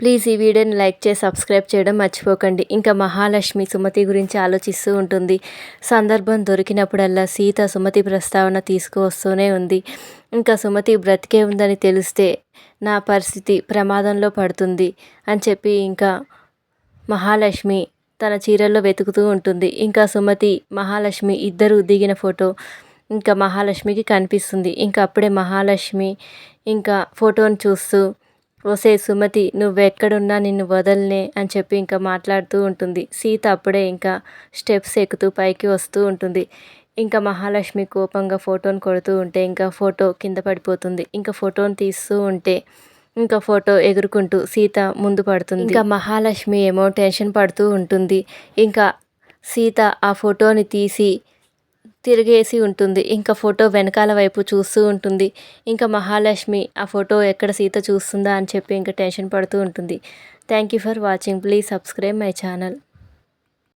Please ఈ వీడియోని like చేసి సబ్స్క్రైబ్ చేయడం మర్చిపోకండి. ఇంకా మహాలక్ష్మి సుమతి గురించి ఆలోచిస్తూ ఉంటుంది. సందర్భం దొరికినప్పుడల్లా సీత సుమతి ప్రస్తావన తీసుకువస్తూనే ఉంది. ఇంకా సుమతి బ్రతికే ఉందని తెలిస్తే నా పరిస్థితి ప్రమాదంలో పడుతుంది అని చెప్పి ఇంకా మహాలక్ష్మి తన చీరల్లో వెతుకుతూ ఉంటుంది. ఇంకా సుమతి మహాలక్ష్మి ఇద్దరు దిగిన ఫోటో ఇంకా మహాలక్ష్మికి కనిపిస్తుంది. ఇంకా అప్పుడే మహాలక్ష్మి ఇంకా ఫోటోని చూస్తూ ఓసే సుమతి నువ్వెక్కడున్నా నిన్ను వదలనే అని చెప్పి ఇంకా మాట్లాడుతూ ఉంటుంది. సీత అప్పుడే ఇంకా స్టెప్స్ ఎక్కుతూ పైకి వస్తూ ఉంటుంది. ఇంకా మహాలక్ష్మి కోపంగా ఫోటోను కొడుతూ ఉంటే ఇంకా ఫోటో కింద పడిపోతుంది. ఇంకా ఫోటోని తీస్తూ ఉంటే ఇంకా ఫోటో ఎగురుకుంటూ సీత ముందు పడుతుంది. ఇంకా మహాలక్ష్మి ఏమో టెన్షన్ పడుతూ ఉంటుంది. ఇంకా సీత ఆ ఫోటోని తీసి తిరిగేసి ఉంటుంది. ఇంకా ఫోటో వెనకాల వైపు చూస్తూ ఉంటుంది. ఇంకా మహాలక్ష్మి ఆ ఫోటో ఎక్కడ సీత చూస్తుందా? అని చెప్పి ఇంకా టెన్షన్ పడుతూ ఉంటుంది. Thank you for watching please subscribe my channel